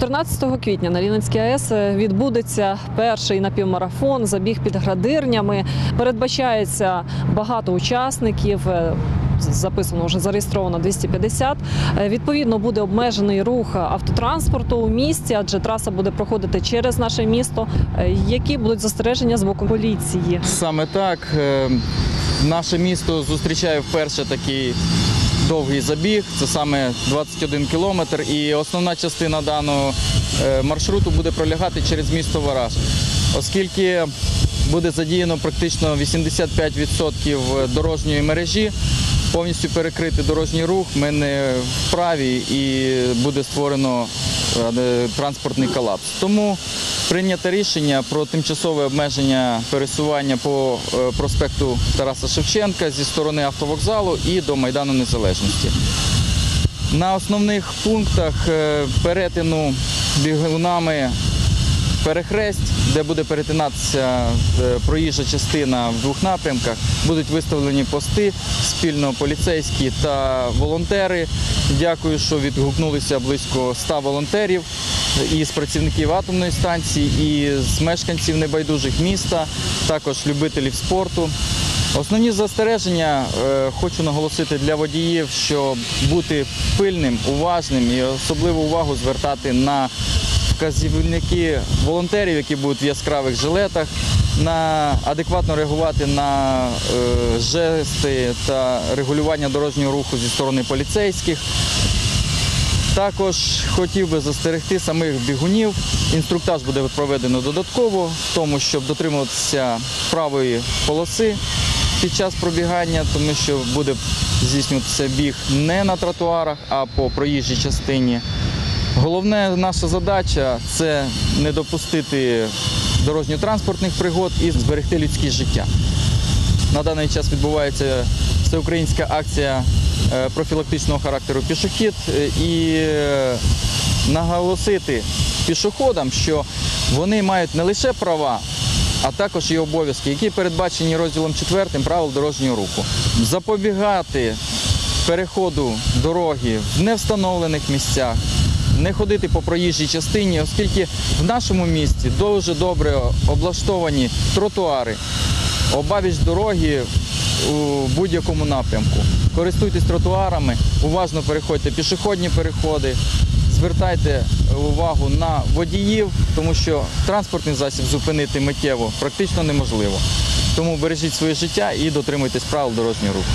14 квітня на Рівненській АЕС відбудеться перший напівмарафон, забіг під градирнями. Передбачається багато учасників. е, Записано вже зареєстровано 250. Е, Відповідно, буде обмежений рух автотранспорту у місті, адже траса буде проходити через наше місто. Е, Які будуть застереження з боку поліції? Саме так. Наше місто зустрічає вперше такий довгий забіг. Це саме 21 кілометр. І основна частина даного е, маршруту буде пролягати через місто Вараж. Оскільки буде задіяно практично 85% дорожньої мережі, повністю перекрити дорожній рух ми не вправі і буде створено е, транспортний колапс. Тому прийнято рішення про тимчасове обмеження пересування по е, проспекту Тараса Шевченка зі сторони автовокзалу і до Майдану Незалежності. На основних пунктах е, перетину бігунами перехресть, де буде перетинатися е, проїжджа частина в двох напрямках, будуть виставлені пости спільно поліцейські та волонтери. Дякую, що відгукнулися близько 100 волонтерів із працівників атомної станції, і з мешканців небайдужих міста, також любителів спорту. Основні застереження е, хочу наголосити для водіїв, що бути пильним, уважним і особливу увагу звертати на вказівники волонтерів, які будуть в яскравих жилетах, на адекватно реагувати на е, жести та регулювання дорожнього руху зі сторони поліцейських. Також хотів би застерегти самих бігунів. Інструктаж буде проведено додатково, в тому, щоб дотримуватися правої полоси під час пробігання, тому що буде здійснюватися біг не на тротуарах, а по проїжджій частині. Головна наша задача це не допустити дорожньо-транспортних пригод і зберегти людське життя. На даний час відбувається всеукраїнська акція е, профілактичного характеру пішохід е, і е, наголосити пішоходам, що вони мають не лише права, а також і обов'язки, які передбачені розділом 4 правил дорожнього руху. Запобігати переходу дороги в невстановлених місцях, не ходити по проїжджій частині, оскільки в нашому місті дуже добре облаштовані тротуари, обабіч дороги у будь-якому напрямку. Користуйтесь тротуарами, уважно переходьте пішохідні переходи, звертайте увагу на водіїв, тому що транспортний засіб зупинити миттєво практично неможливо. Тому бережіть своє життя і дотримуйтесь правил дорожнього руху.